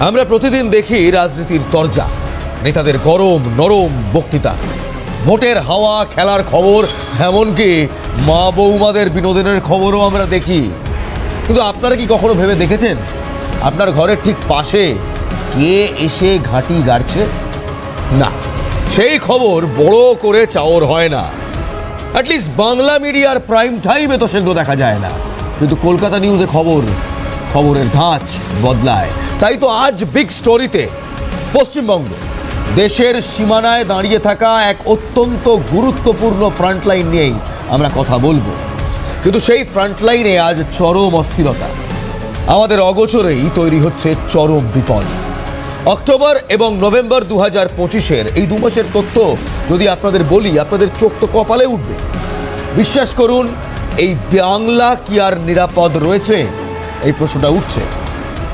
আমরা প্রতিদিন দেখি রাজনীতির তরজা, নেতাদের গরম, নরম বক্তৃতা। ভোটের হাওয়া, খেলার খবর, এমনকি মা বৌমাদের বিনোদনের খবরও আমরা দেখি। কিন্তু আপনারা কি কখনো ভেবে দেখেছেন? আপনার ঘরের ঠিক পাশে কে এসে ঘাঁটি গাড়ছে? না, সেই খবর বড় করে চাওর হয় না। অ্যাটলিস্ট বাংলা মিডিয়ার প্রাইম টাইমে তো সেগুলো দেখা যায় না। কিন্তু কলকাতা নিউজে খবর খবরের ধাঁচ বদলায়। তাই তো আজ বিগ স্টোরিতে পশ্চিমবঙ্গ। দেশের সীমানায় দাঁড়িয়ে থাকা এক অত্যন্ত গুরুত্বপূর্ণ ফ্রন্টলাইন নিয়েই আমরা কথা বলব। কিন্তু সেই ফ্রন্টলাইনে আজ চরম অস্থিরতা। আমাদের অগোচরেই তৈরি হচ্ছে চরম বিপদ। অক্টোবর এবং নভেম্বর দু হাজার পঁচিশের এই দু মাসের তথ্য যদি আপনাদের বলি, আপনাদের চোখ তো কপালে উঠবে। বিশ্বাস করুন, এই বাংলা কি আর নিরাপদ রয়েছে? এই প্রশ্নটা উঠছে।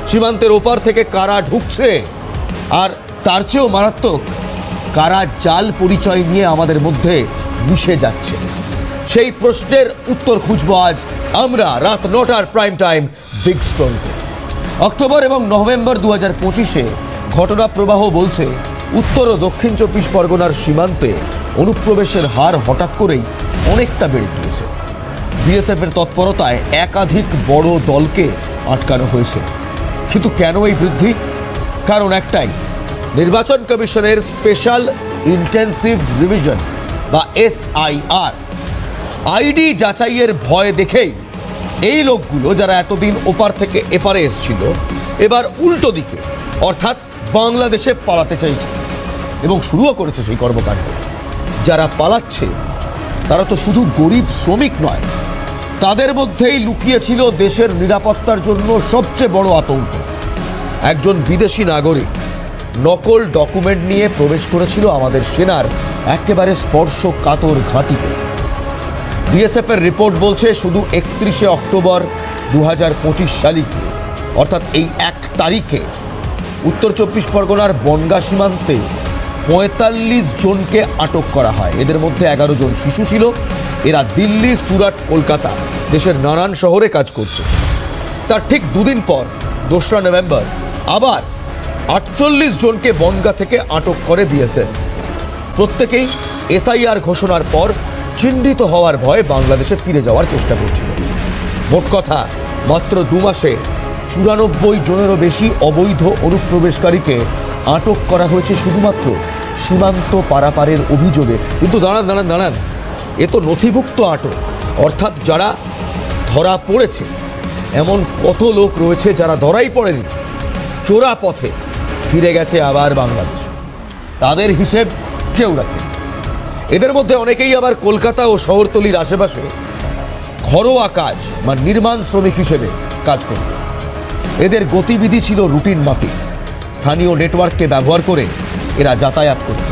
সীমান্তের ওপার থেকে কারা ঢুকছে? আর তার চেয়েও মারাত্মক, কারা জাল পরিচয় নিয়ে আমাদের মধ্যে মিশে যাচ্ছে? সেই প্রশ্নের উত্তর খুঁজবো আজ আমরা রাত নটার প্রাইম টাইম বিগ স্টোরিতে অক্টোবর এবং নভেম্বর দু হাজার পঁচিশে ঘটনা প্রবাহ বলছে, উত্তর ও দক্ষিণ চব্বিশ পরগনার সীমান্তে অনুপ্রবেশের হার হঠাৎ করেই অনেকটা বেড়ে গিয়েছে। বিএসএফের তৎপরতায় একাধিক বড় দলকে আটকানো হয়েছে। কিন্তু কেন এই বৃদ্ধি? কারণ একটাই, নির্বাচন কমিশনের স্পেশাল ইন্টেন্সিভ রিভিশন বা এসআইআর। আইডি যাচাইয়ের ভয় দেখেই এই লোকগুলো যারা এতদিন ওপার থেকে এপারে এসছিল, এবার উল্টো দিকে, অর্থাৎ বাংলাদেশে পালাতে চাইছে এবং শুরুও করেছে সেই কর্মকাণ্ড। যারা পালাচ্ছে, তারা তো শুধু গরিব শ্রমিক নয় তাদের মধ্যেই লুকিয়েছিল দেশের নিরাপত্তার জন্য সবচেয়ে বড় আতঙ্ক। একজন বিদেশি নাগরিক নকল ডকুমেন্ট নিয়ে প্রবেশ করেছিল আমাদের সেনার একেবারে স্পর্শ কাতর ঘাঁটিতে। বিএসএফ এর রিপোর্ট বলছে শুধু একত্রিশে অক্টোবর দু হাজার পঁচিশ সালিকে অর্থাৎ এই এক তারিখে উত্তর চব্বিশ পরগনার বনগা সীমান্তে পঁয়তাল্লিশ জনকে আটক করা হয়। এদের মধ্যে এগারো জন শিশু ছিল। এরা দিল্লি, সুরাট, কলকাতা দেশের নানান শহরে কাজ করছে। তার ঠিক দুদিন পর, দোসরা নভেম্বর, আবার আটচল্লিশ জনকে বনগা থেকে আটক করে বিএসএফ। প্রত্যেকেই এসআইআর ঘোষণার পর চিহ্নিত হওয়ার ভয়ে বাংলাদেশে ফিরে যাওয়ার চেষ্টা করছিল। মোট কথা, মাত্র দু মাসে চুরানব্বই জনেরও বেশি অবৈধ অনুপ্রবেশকারীকে আটক করা হয়েছে শুধুমাত্র সীমান্ত পারাপারের অভিযোগে। কিন্তু দাঁড়ান দাঁড়ান দাঁড়ান। এ তো নথিভুক্ত আটক। অর্থাৎ যারা ধরা পড়েছে, এমন কত লোক রয়েছে যারা ধরাই পড়েনি। চোরা পথে ফিরে গেছে আবার বাংলাদেশ। তাদের হিসেব কেউ রাখে এদের মধ্যে অনেকেই আবার কলকাতা ও শহরতলির আশেপাশে ঘরোয়া কাজ বা নির্মাণ শ্রমিক হিসেবে কাজ করত। এদের গতিবিধি ছিল রুটিন মাফিক। স্থানীয় নেটওয়ার্ককে ব্যবহার করে এরা যাতায়াত করত।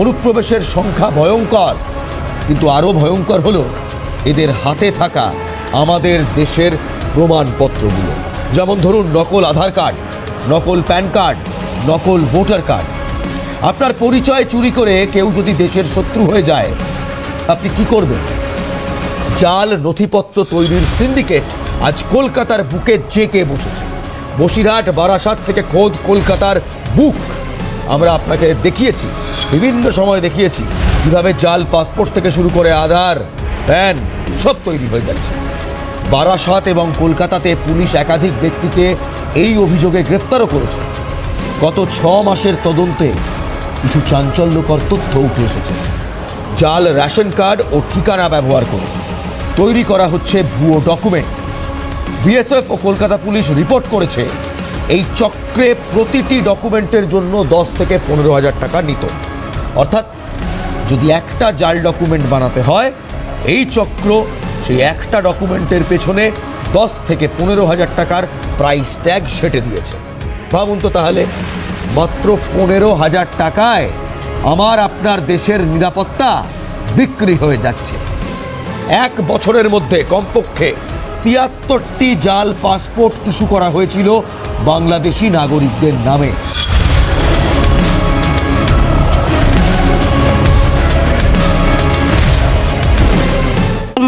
অনুপ্রবেশের সংখ্যা ভয়ঙ্কর, কিন্তু আরও ভয়ঙ্কর হলো এদের হাতে থাকা আমাদের দেশের প্রমাণপত্রগুলো। যেমন ধরুন, নকল আধার কার্ড, নকল প্যান কার্ড, নকল ভোটার কার্ড। আপনার পরিচয় চুরি করে কেউ যদি দেশের শত্রু হয়ে যায়, আপনি কি করবেন? জাল নথিপত্র তৈরির সিন্ডিকেট আজ কলকাতার বুকে জেকে বসেছে। বসিরহাট, বারাসাত থেকে খোদ কলকাতার বুক। আমরা আপনাকে দেখিয়েছি, বিভিন্ন সময় দেখিয়েছি, কীভাবে জাল পাসপোর্ট থেকে শুরু করে আধার, প্যান সব তৈরি হয়ে যাচ্ছে। বারাসাত এবং কলকাতাতে পুলিশ একাধিক ব্যক্তিকে এই অভিযোগে গ্রেফতারও করেছে। গত ছ মাসের তদন্তে কিছু চাঞ্চল্যকর তথ্য উঠে এসেছে। জাল রেশন কার্ড ও ঠিকানা ব্যবহার করে তৈরি করা হচ্ছে ভুয়ো ডকুমেন্ট। বিএসএফ ও কলকাতা পুলিশ রিপোর্ট করেছে এই চক্রে প্রতিটি ডকুমেন্টের জন্য দশ থেকে পনেরো হাজার টাকা নিত। অর্থাৎ যদি একটা জাল ডকুমেন্ট বানাতে হয়, এই চক্র সেই একটা ডকুমেন্টের পেছনে দশ থেকে পনেরো হাজার টাকার প্রাইস ট্যাগ সেটে দিয়েছে। ভাবুন তো তাহলে, মাত্র পনেরো হাজার টাকায় আমার আপনার দেশের নিরাপত্তা বিক্রি হয়ে যাচ্ছে। এক বছরের মধ্যে কমপক্ষে তিয়াত্তরটি জাল পাসপোর্ট ইস্যু করা হয়েছিল বাংলাদেশি নাগরিকদের নামে।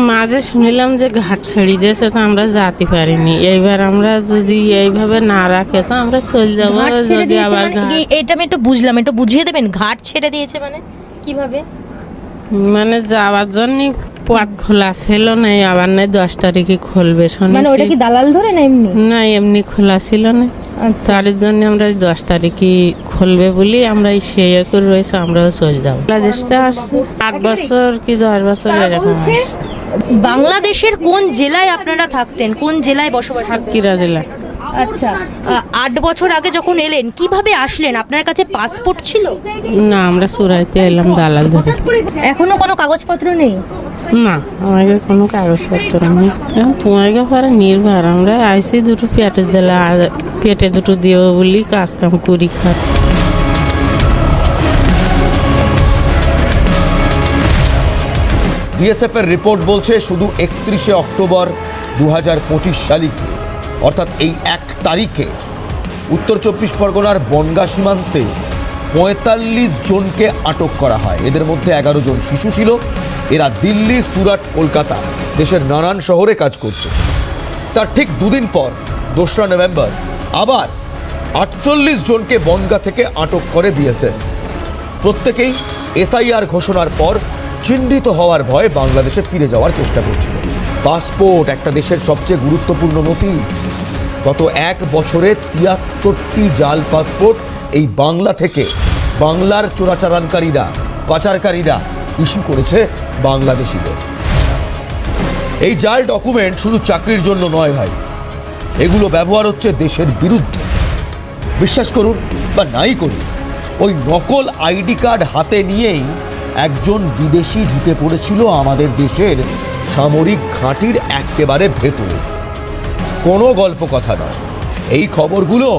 মাঝে শুনিলাম যে ঘাট ছেড়ে দিয়েছে তো আমরা যেতে পারিনি। এইবার আমরা যদি এইভাবে না রাখে তো আমরা চলে যাব যদি আবার মানে কি- এটা আমি একটু বুঝলাম একটু বুঝিয়ে দেবেন ঘাট ছেড়ে দিয়েছে মানে? কীভাবে? মানে যাওয়ার জন্য পথ খোলা ছিল না আবার নাই দশ তারিখে খুলবে মানে ওটা কি দালাল ধরে না এমনি? না এমনি খোলা ছিল না। আচ্ছা। তার জন্য আমরা দশ তারিখে খুলবে বলি আমরা সেই করে রয়েছে আমরাও চলে যাব। বাংলাদেশতে আসছি। আট বছর কি দশ বছর এরকম বাংলাদেশের কোন জেলায় আপনারা থাকতেন? কোন জেলায় বসবাস? সাতক্ষীরা জেলা। আচ্ছা আট বছর আগে যখন এলেন কীভাবে আসলেন? আপনার কাছে পাসপোর্ট ছিল? না আমরা সুরাইতে এলাম দালাল ধরে। এখনও কোনো কাগজপত্র নেই? না, আমাদের কোনো কাগজপত্র নেই। তোমার ব্যাপারে নির্ভর, আমরা আইসি দুটো পেটে দিলে পেটে দুটো দিব বলি কাজ কাম করি খাত বিএসএফ এর রিপোর্ট বলছে শুধু একত্রিশে অক্টোবর দু হাজার পঁচিশ তারিখে অর্থাৎ এই এক তারিখে, উত্তর চব্বিশ পরগনার বনগা সীমান্তে পঁয়তাল্লিশ জনকে আটক করা হয়। এদের মধ্যে এগারো জন শিশু ছিল। এরা দিল্লি, সুরাট, কলকাতা দেশের নানান শহরে কাজ করছে। তার ঠিক দুদিন পর, দোসরা নভেম্বর, আবার আটচল্লিশ জনকে বনগা থেকে আটক করে বিএসএফ। প্রত্যেকেই এসআইআর ঘোষণার পর চিহ্নিত হওয়ার ভয়ে বাংলাদেশে ফিরে যাওয়ার চেষ্টা করছিল। পাসপোর্ট একটা দেশের সবচেয়ে গুরুত্বপূর্ণ নথি। গত এক বছরে তিয়াত্তরটি জাল পাসপোর্ট এই বাংলা থেকে বাংলার চোরাচালানকারীরা, পাচারকারীরা ইস্যু করেছে বাংলাদেশিদের। এই জাল ডকুমেন্ট শুধু চাকরির জন্য নয় ভাই, এগুলো ব্যবহার হচ্ছে দেশের বিরুদ্ধে। বিশ্বাস করুন বা নাই করুন, ওই নকল আইডি কার্ড হাতে নিয়েই একজন বিদেশি ঢুকে পড়েছিল আমাদের দেশের সামরিক ঘাঁটির একেবারে ভেতরে। কোনো গল্প কথা নয়। এই খবরগুলো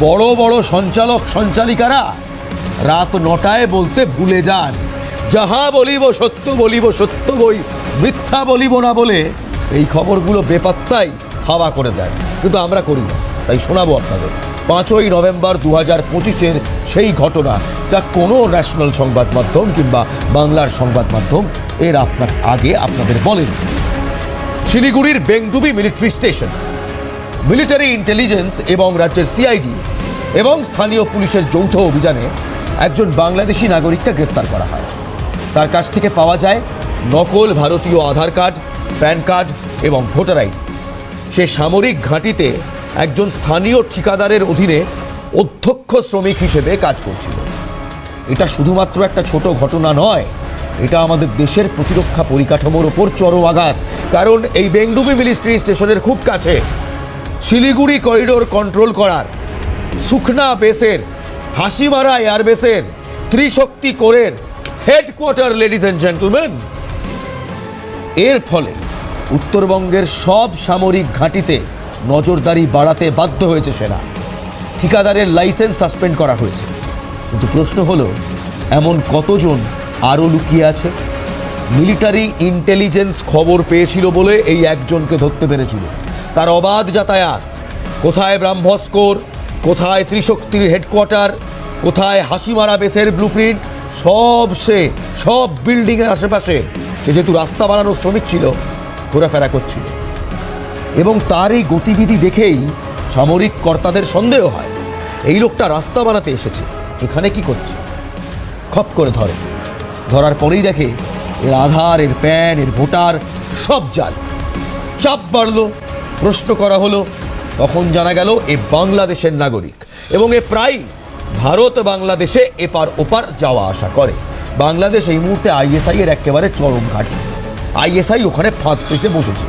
বড় বড় সঞ্চালক সঞ্চালিকারা রাত নটায় বলতে ভুলে যান। যাহা বলিব সত্য বলিব সত্য বই, মিথ্যা বলিব না বলে এই খবরগুলো বেপাত্তাই হাওয়া করে দেয়। কিন্তু আমরা করি না। তাই শোনাবো আপনাদের। পাঁচই নভেম্বর দু হাজার পঁচিশের সেই ঘটনা, যা কোনো ন্যাশনাল সংবাদ মাধ্যম কিংবা বাংলার সংবাদ মাধ্যম এর আপনার আগে আপনাদের বলেন। শিলিগুড়ির Bengdubi military station, military intelligence এবং রাজ্যের সিআইডি এবং স্থানীয় পুলিশের যৌথ অভিযানে একজন বাংলাদেশি নাগরিককে গ্রেফতার করা হয়। তার কাছ থেকে পাওয়া যায় নকল ভারতীয় আধার কার্ড, প্যান কার্ড এবং ভোটার আইডি। সে সামরিক ঘাঁটিতে একজন স্থানীয় ঠিকাদারের অধীনে অধ্যক্ষ শ্রমিক হিসেবে কাজ করছিল। এটা শুধুমাত্র একটা ছোট ঘটনা নয়, এটা আমাদের দেশের প্রতিরক্ষা পরিকাঠামোর ওপর চরম আঘাত। কারণ এই বেঙ্গুবি মিলিটারি স্টেশনের খুব কাছে, শিলিগুড়ি করিডোর কন্ট্রোল করার, সুখনা বেসের, হাসিমারা এয়ারবেসের, ত্রিশক্তি কোরের হেডকোয়ার্টার লেডিস অ্যান্ড জেন্টলম্যান এর ফলে উত্তরবঙ্গের সব সামরিক ঘাঁটিতে নজরদারি বাড়াতে বাধ্য হয়েছে সেনা। ঠিকাদারের লাইসেন্স সাসপেন্ড করা হয়েছে। কিন্তু প্রশ্ন হলো, এমন কতজন আরও লুকিয়ে আছে? মিলিটারি ইন্টেলিজেন্স খবর পেয়েছিল বলে এই একজনকে ধরতে পেরেছিল। তার অবাধ যাতায়াত। কোথায় ব্রাহ্মস্কোর? কোথায় ত্রিশক্তির হেডকোয়ার্টার? কোথায় হাসিমারা বেসের ব্লুপ্রিন্ট? সব সে, সব বিল্ডিংয়ের আশেপাশে সে যেহেতু রাস্তা বানানোর শ্রমিক ছিল, ঘোরাফেরা করছিল। এবং তার এই গতিবিধি দেখেই সামরিক কর্তাদের সন্দেহ হয়, এই লোকটা রাস্তা বানাতে এসেছে, এখানে কি করছে? খপ করে ধরে। ধরার পরেই দেখে এর আধার, এর প্যান, এর ভোটার, সব জাল। চাপ বাড়লো, প্রশ্ন করা হলো, তখন জানা গেল এ বাংলাদেশের নাগরিক। এবং এ প্রায় ভারত বাংলাদেশে এপার ওপার যাওয়া আসা করে। বাংলাদেশ এই মুহূর্তে আইএসআই এর একেবারে চরম ঘাঁটি। আইএসআই ওখানে ফাঁদ পেতে বসেছে।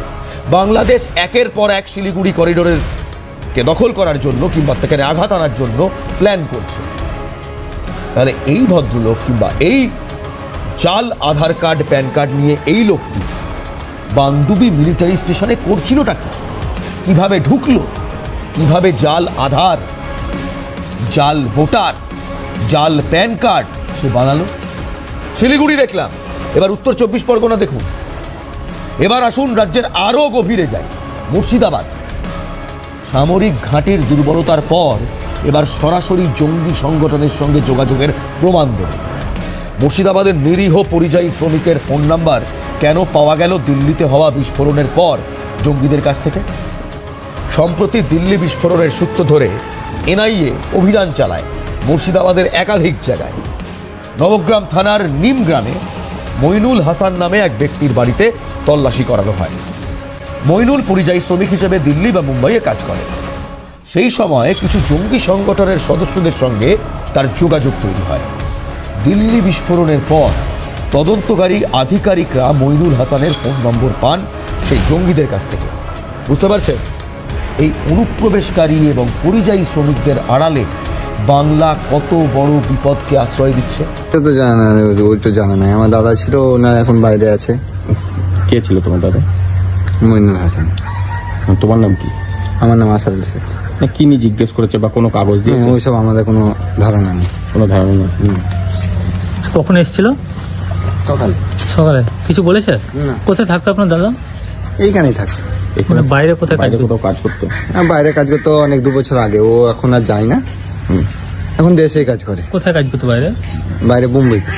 বাংলাদেশ একের পর এক শিলিগুড়ি করিডোরের কে দখল করার জন্য কিংবা সেখানে আঘাত আনার জন্য প্ল্যান করছে। তাহলে এই ভদ্রলোক কিংবা এই জাল আধার কার্ড, প্যান কার্ড নিয়ে এই লোকটি বান্দুবি মিলিটারি স্টেশনে করছিলটা কি? কীভাবে ঢুকলো? কীভাবে জাল, আধার জাল ভোটার, জাল প্যান কার্ড, সে বানালো। শিলিগুড়ি দেখলাম। এবার উত্তর চব্বিশ পরগনা দেখুন। এবার আসুন রাজ্যের আরও গভীরে যাই। মুর্শিদাবাদ। সামরিক ঘাঁটির দুর্বলতার পর এবার সরাসরি জঙ্গি সংগঠনের সঙ্গে যোগাযোগের প্রমাণ দেবে। মুর্শিদাবাদের নিরীহ পরিযায়ী শ্রমিকের ফোন নাম্বার কেন পাওয়া গেল দিল্লিতে হওয়া বিস্ফোরণের পর জঙ্গিদের কাছ থেকে? সম্প্রতি দিল্লি বিস্ফোরণের সূত্র ধরে এনআইএ অভিযান চালায়, মুর্শিদাবাদের একাধিক জায়গায়। নবগ্রাম থানার নিম গ্রামে মইনুল হাসান নামে এক ব্যক্তির বাড়িতে তল্লাশি করানো হয়। মইনুল পরিযায়ী শ্রমিক হিসেবে দিল্লি বা মুম্বাইয়ে কাজ করে সেই সময় কিছু জঙ্গি সংগঠনের সদস্যদের সঙ্গে তার যোগাযোগ তৈরি হয়। দিল্লি বিস্ফোরণের পর তদন্তকারী আধিকারিকরা মইনুল হাসানের ফোন নম্বর পান সেই জঙ্গিদের কাছ থেকে। বুঝতে পারছেন? এই অনুপ্রবেশকারী এবং পরিযায়ী শ্রমিকদের আড়ালে বাংলা কত বড় বিপদকে আশ্রয় দিচ্ছে? তো জানা না ওইটা জানা নাই। আমার দাদা ছিল ওনার এখন বাইরে আছে। কে ছিল তোমার দাদা? মইনুল হাসান। তোমার নাম কি? আমার নাম আসারুল শেখ না কি নিয়ে জিজ্ঞেস করেছে বা কোনো কাগজ দিয়ে? ওইসব আমাদের কোনো ধারণা নেই। কোনো ধারণা নেই। কখন এসেছিল? সকালে। সকালে। কিছু বলেছে? না। কোথায় থাকতো আপনার দাদা? এইখানেই থাকে এখানে মানে বাইরে কোথায় বাইরে কাজ করতো? কোথাও কাজ করতো। হ্যাঁ, বাইরে কাজ করতো অনেক দু বছর আগে ও এখন আর যায় না। এখন দেশেই কাজ করে। কোথায় কাজ করতো বাইরে? বাইরে মুম্বইতে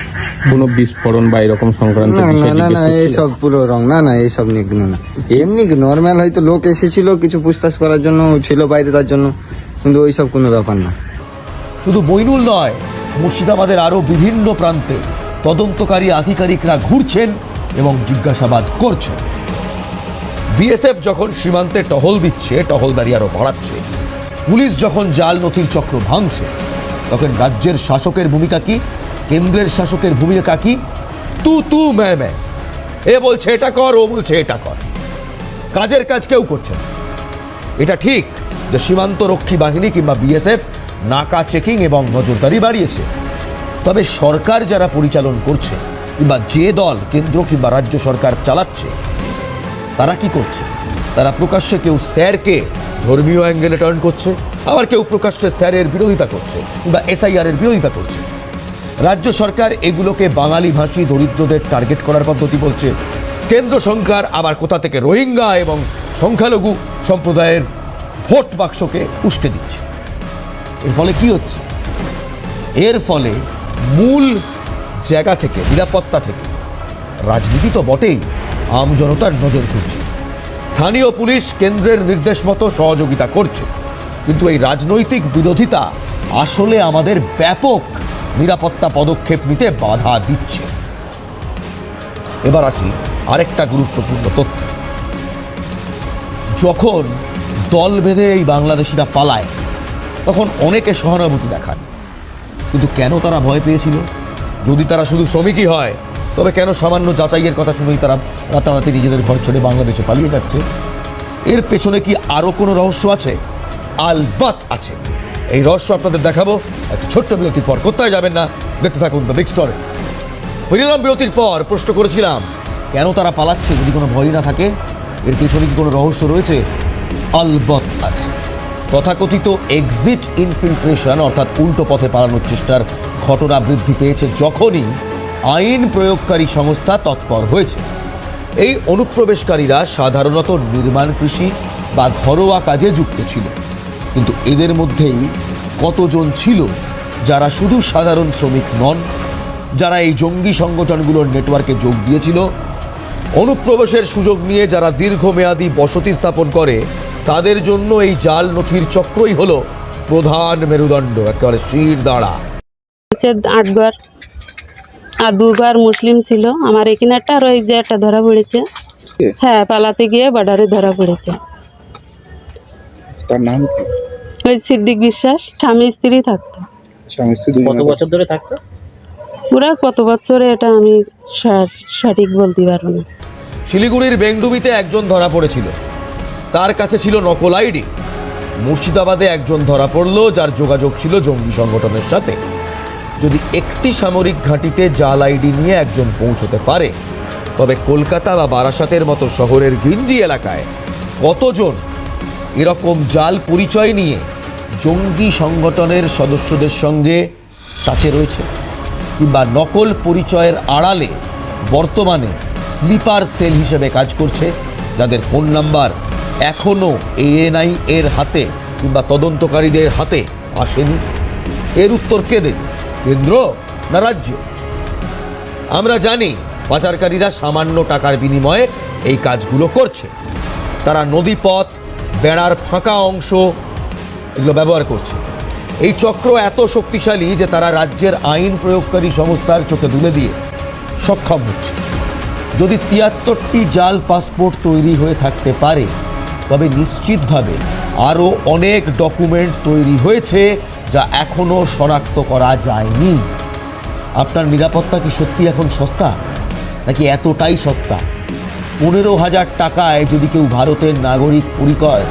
কোনো বিস্ফোরণ বা এরকম সংক্রান্ত না না না? এইসব পুরো রং। না না এইসব নিয়ে কোনো না। এমনি নর্মাল হয়তো লোক এসেছিল কিছু পুছতাছ করার জন্য ছিল বাইরে তার জন্য কিন্তু ওইসব কোনো ব্যাপার না। শুধু বইনুল নয় মুর্শিদাবাদের আরও বিভিন্ন প্রান্তে তদন্তকারী আধিকারিকরা ঘুরছেন এবং জিজ্ঞাসাবাদ করছেন। বিএসএফ যখন সীমান্তে টহল দিচ্ছে টহলদারি আরও বাড়াচ্ছে, পুলিশ যখন জাল নথির চক্র ভাঙছে, তখন রাজ্যের শাসকের ভূমিকা কি? কেন্দ্রের শাসকের ভূমিকা কি? তু তু ম্যা ম্যা এ বলছে এটা কর, ও বলছে এটা কর। কাজের কাজ কেউ করছে না। এটা ঠিক যে সীমান্ত রক্ষী বাহিনী কিংবা বিএসএফ নাকা চেকিং এবং নজরদারি বাড়িয়েছে। তবে সরকার যারা পরিচালন করছে কিংবা যে দল, কেন্দ্র কিংবা রাজ্য সরকার চালাচ্ছে তারা কি করছে? তারা প্রকাশ্যে কেউ স্যারকে ধর্মীয় অ্যাঙ্গেলে টার্ন করছে, আবার কেউ প্রকাশ্যে স্যারের বিরোধিতা করছে কিংবা এসআইআর এর বিরোধিতা করছে। রাজ্য সরকার এগুলোকে বাঙালি ভাষী দরিদ্রদের টার্গেট করার পদ্ধতি বলছে। কেন্দ্র সরকার আবার কোথা থেকে রোহিঙ্গা এবং সংখ্যালঘু সম্প্রদায়ের ভোট বাক্সকে উস্কে দিচ্ছে? এর ফলে কি হচ্ছে? এর ফলে মূল জায়গা থেকে, নিরাপত্তা থেকে, রাজনীতি তো বটেই আম জনতার নজর ঘুরছে স্থানীয় পুলিশ কেন্দ্রের নির্দেশ মতো সহযোগিতা করছে। কিন্তু এই রাজনৈতিক বিরোধিতা আসলে আমাদের ব্যাপক নিরাপত্তা পদক্ষেপ নিতে বাধা দিচ্ছে। এবার আসি আরেকটা গুরুত্বপূর্ণ তথ্য। যখন দল বেঁধে এই বাংলাদেশিরা পালায়, তখন অনেকে সহানুভূতি দেখান। কিন্তু কেন তারা ভয় পেয়েছিল? যদি তারা শুধু শ্রমিকই হয় তবে কেন সামান্য যাচাইয়ের কথা শুনেই তারা রাতারাতি নিজেদের ঘর ছেড়ে বাংলাদেশে পালিয়ে যাচ্ছে? এর পেছনে কি আরও কোনো রহস্য আছে? আলবাত আছে। এই রহস্য আপনাদের দেখাবো। একটা ছোট্ট বিরতির পর, কোথায় যাবেন না? দেখতে থাকুন দ্য বিগ স্টোরি ফিরিলাম বিরতির পর, প্রশ্ন করেছিলাম, কেন তারা পালাচ্ছে যদি কোনো ভয় না থাকে? এর পেছনে কি কোনো রহস্য রয়েছে? আলবত আছে। তথাকথিত এক্সিট ইনফিল্ট্রেশন অর্থাৎ উল্টো পথে পালানোর চেষ্টার ঘটনা বৃদ্ধি পেয়েছে যখনই আইন প্রয়োগকারী সংস্থা তৎপর হয়েছে। এই অনুপ্রবেশকারীরা সাধারণত নির্মাণ কৃষি বা ঘরোয়া কাজে যুক্ত ছিল। কিন্তু এদের মধ্যেই কতজন ছিল যারা শুধু সাধারণ শ্রমিক নন, যারা এই জঙ্গি সংগঠনগুলোর নেটওয়ার্কে যোগ দিয়েছিল, অনুপ্রবেশের সুযোগ নিয়ে যারা দীর্ঘমেয়াদী বসতি স্থাপন করে, তাদের জন্য এই জাল নথির চক্রই হলো প্রধান মেরুদণ্ড, একেবারে শির দাঁড়া। হচ্ছে আট ঘর আর দু ঘর মুসলিম ছিল। আমার এখানে একটা আর ওই যে একটা ধরা পড়েছে। হ্যাঁ পালাতে গিয়ে বর্ডারে ধরা পড়েছে। তার নাম কি? ওই সিদ্দিক বিশ্বাস স্বামী স্ত্রী থাকতো। স্বামী স্ত্রী কত বছর ধরে থাকতো? পুরা কত বছরে এটা আমি সঠিক বলতে পারব না। শিলিগুড়ির বেংডুবিতে একজন ধরা পড়েছিল। তার কাছে ছিল নকল আইডি। মুর্শিদাবাদে একজন ধরা পড়ল যার যোগাযোগ ছিল জঙ্গি সংগঠনের সাথে। যদি একটি সামরিক ঘাঁটিতে জাল আইডি নিয়ে একজন পৌঁছতে পারে, তবে কলকাতা বা বারাসাতের মতো শহরের গিঞ্জি এলাকায় কতজন এরকম জাল পরিচয় নিয়ে জঙ্গি সংগঠনের সদস্যদের সঙ্গে কাছে রয়েছে? কিংবা নকল পরিচয়ের আড়ালে বর্তমানে স্লিপার সেল হিসেবে কাজ করছে, যাদের ফোন নাম্বার এখনও এএনআই এর হাতে কিংবা তদন্তকারীদের হাতে আসেনি? এর উত্তর কে দেবে? কেন্দ্র না রাজ্য? আমরা জানি পাচারকারীরা সামান্য টাকার বিনিময়ে এই কাজগুলো করছে। তারা নদীপথ, বেড়ার ফাঁকা অংশ এগুলো ব্যবহার করছে। এই চক্র এত শক্তিশালী যে তারা রাজ্যের আইন প্রয়োগকারী সংস্থার চোখে তুলে দিয়ে সক্ষম হচ্ছে। যদি তিয়াত্তরটি জাল পাসপোর্ট তৈরি হয়ে থাকতে পারে, তবে নিশ্চিতভাবে আরও অনেক ডকুমেন্ট তৈরি হয়েছে যা এখনও শনাক্ত করা যায়নি। আপনার নিরাপত্তা কি সত্যি এখন সস্তা? নাকি এতটাই সস্তা? পনেরো হাজার টাকায় যদি কেউ ভারতের নাগরিক পরিচয়,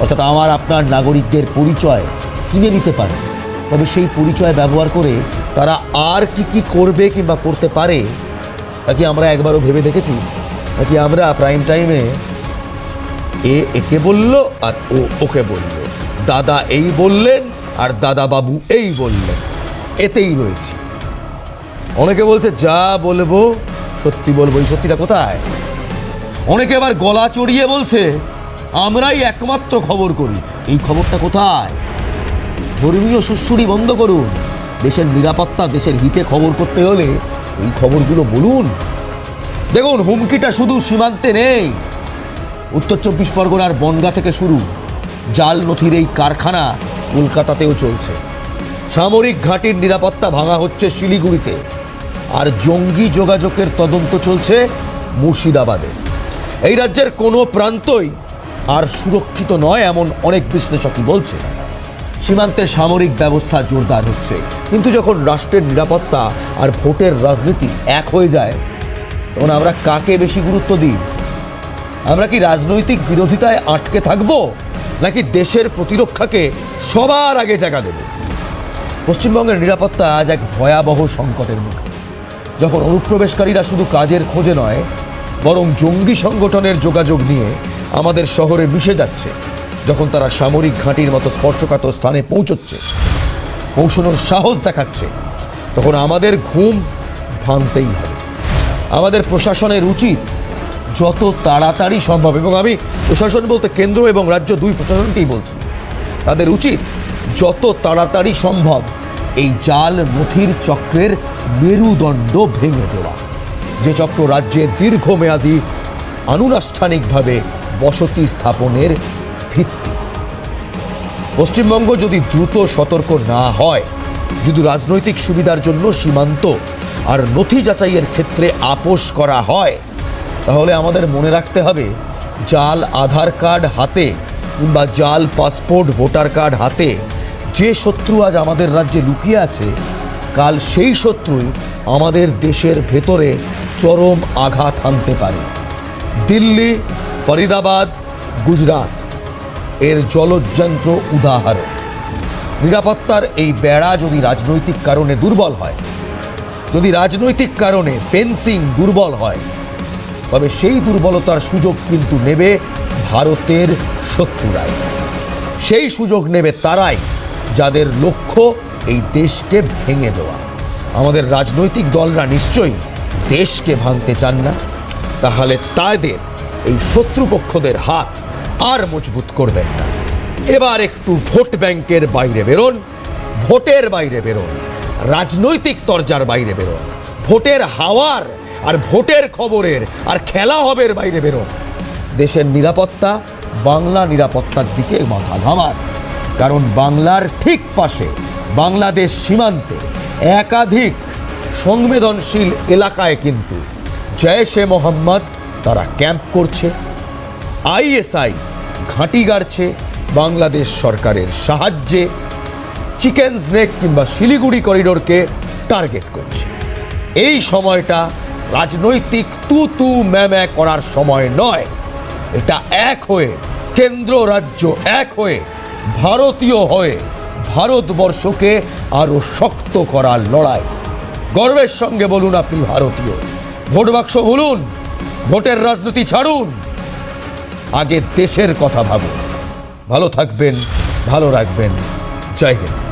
অর্থাৎ আমার আপনার নাগরিকদের পরিচয় কিনে নিতে পারে, তবে সেই পরিচয় ব্যবহার করে তারা আর কি কি করবে কিংবা করতে পারে নাকি আমরা একবারও ভেবে দেখেছি? নাকি আমরা প্রাইম টাইমে এ একে বলল আর ও ওকে বলল? দাদা এই বললেন আর দাদা বাবু এই বললেন, এতেই রয়েছে। অনেকে বলছে, যা বলব, সত্যি বলব, এই সত্যিটা কোথায়? অনেকে আবার গলা চড়িয়ে বলছে, আমরাই একমাত্র খবর করি, এই খবরটা কোথায়? ধর্মীয় সুশ্রুরি বন্ধ করুন, দেশের নিরাপত্তা, দেশের হিতে খবর করতে হলে এই খবরগুলো বলুন। দেখুন, হুমকিটা শুধু সীমান্তে নেই। উত্তর চব্বিশ পরগনার বনগা থেকে শুরু। জাল নথির এই কারখানা কলকাতাতেও চলছে। সামরিক ঘাঁটির নিরাপত্তা ভাঙা হচ্ছে শিলিগুড়িতে। আর জঙ্গি যোগাযোগের তদন্ত চলছে মুর্শিদাবাদে। এই রাজ্যের কোনো প্রান্তই আর সুরক্ষিত নয় এমন অনেক বিশ্লেষকই বলছে সীমান্তে সামরিক ব্যবস্থা জোরদার হচ্ছে। কিন্তু যখন রাষ্ট্রের নিরাপত্তা আর ভোটের রাজনীতি এক হয়ে যায়, তখন আমরা কাকে বেশি গুরুত্ব দিই? আমরা কি রাজনৈতিক বিরোধিতায় আটকে থাকব? নাকি দেশের প্রতিরক্ষাকে সবার আগে জায়গা দেবে? পশ্চিমবঙ্গের নিরাপত্তা আজ এক ভয়াবহ সংকটের মুখে। যখন অনুপ্রবেশকারীরা শুধু কাজের খোঁজে নয়, বরং জঙ্গি সংগঠনের যোগাযোগ নিয়ে আমাদের শহরে মিশে যাচ্ছে, যখন তারা সামরিক ঘাঁটির মতো স্পর্শকাতর স্থানে পৌঁছচ্ছে, পৌঁছানোর সাহস দেখাচ্ছে, তখন আমাদের ঘুম ভাঙতেই হবে। আমাদের প্রশাসনের উচিত যত তাড়াতাড়ি সম্ভব। এবং আমি প্রশাসন বলতে কেন্দ্র এবং রাজ্য দুই প্রশাসনকেই বলছি। তাদের উচিত যত তাড়াতাড়ি সম্ভব এই জাল নথির চক্রের মেরুদণ্ড ভেঙে দেওয়া। যে চক্র রাজ্যের দীর্ঘমেয়াদী, আনুষ্ঠানিকভাবে বসতি স্থাপনের ভিত্তি। পশ্চিমবঙ্গ যদি দ্রুত সতর্ক না হয়, যদি রাজনৈতিক সুবিধার জন্য সীমান্ত আর নথি যাচাইয়ের ক্ষেত্রে আপোষ করা হয় তাহলে আমাদের মনে রাখতে হবে, জাল আধার কার্ড হাতে কিংবা জাল পাসপোর্ট, ভোটার কার্ড হাতে। যে শত্রু আজ আমাদের রাজ্যে লুকিয়ে আছে, কাল সেই শত্রুই আমাদের দেশের ভেতরে চরম আঘাত হানতে পারে। দিল্লি, ফরিদাবাদ, গুজরাট, এর জলযন্ত্র উদাহরণ। নিরাপত্তার এই বেড়া যদি রাজনৈতিক কারণে দুর্বল হয়, যদি রাজনৈতিক কারণে ফেন্সিং দুর্বল হয় তবে সেই দুর্বলতার সুযোগ কিন্তু নেবে ভারতের শত্রুরাই। সেই সুযোগ নেবে তারাই যাদের লক্ষ্য এই দেশকে ভেঙে দেওয়া। আমাদের রাজনৈতিক দলরা নিশ্চয়ই দেশকে ভাঙতে চান না। তাহলে তাদের এই শত্রুপক্ষদের হাত আর মজবুত করবেন না। এবার একটু ভোট ব্যাংকের বাইরে বেরোন, ভোটের বাইরে বেরোন, রাজনৈতিক তরজার বাইরে বেরোন, ভোটের হাওয়ার আর ভোটের খবরের, আর খেলা হবের বাইরে বেরোন দেশের নিরাপত্তা, বাংলা নিরাপত্তার দিকে মাথা ঘামান। কারণ বাংলার ঠিক পাশে, বাংলাদেশ সীমান্তে একাধিক সংবেদনশীল এলাকায় কিন্তু জয়শে মোহাম্মদ তারা ক্যাম্প করছে। আইএসআই ঘাঁটি গাড়ছে বাংলাদেশ সরকারের সাহায্যে। চিকেন স্নেক কিংবা শিলিগুড়ি করিডোরকে টার্গেট করছে। এই সময়টা রাজনৈতিক তু তু ম্যাম্যা করার সময় নয়। এটা এক হয়ে, কেন্দ্র রাজ্য এক হয়ে, ভারতীয় হয়ে ভারতবর্ষকে আরও শক্ত করার লড়াই। গর্বের সঙ্গে বলুন আপনি ভারতীয়। ভোট বাক্স বলুন ভোটের রাজনীতি ছাড়ুন। আগে দেশের কথা ভাবুন। ভালো থাকবেন, ভালো রাখবেন। জয় হিন্দ।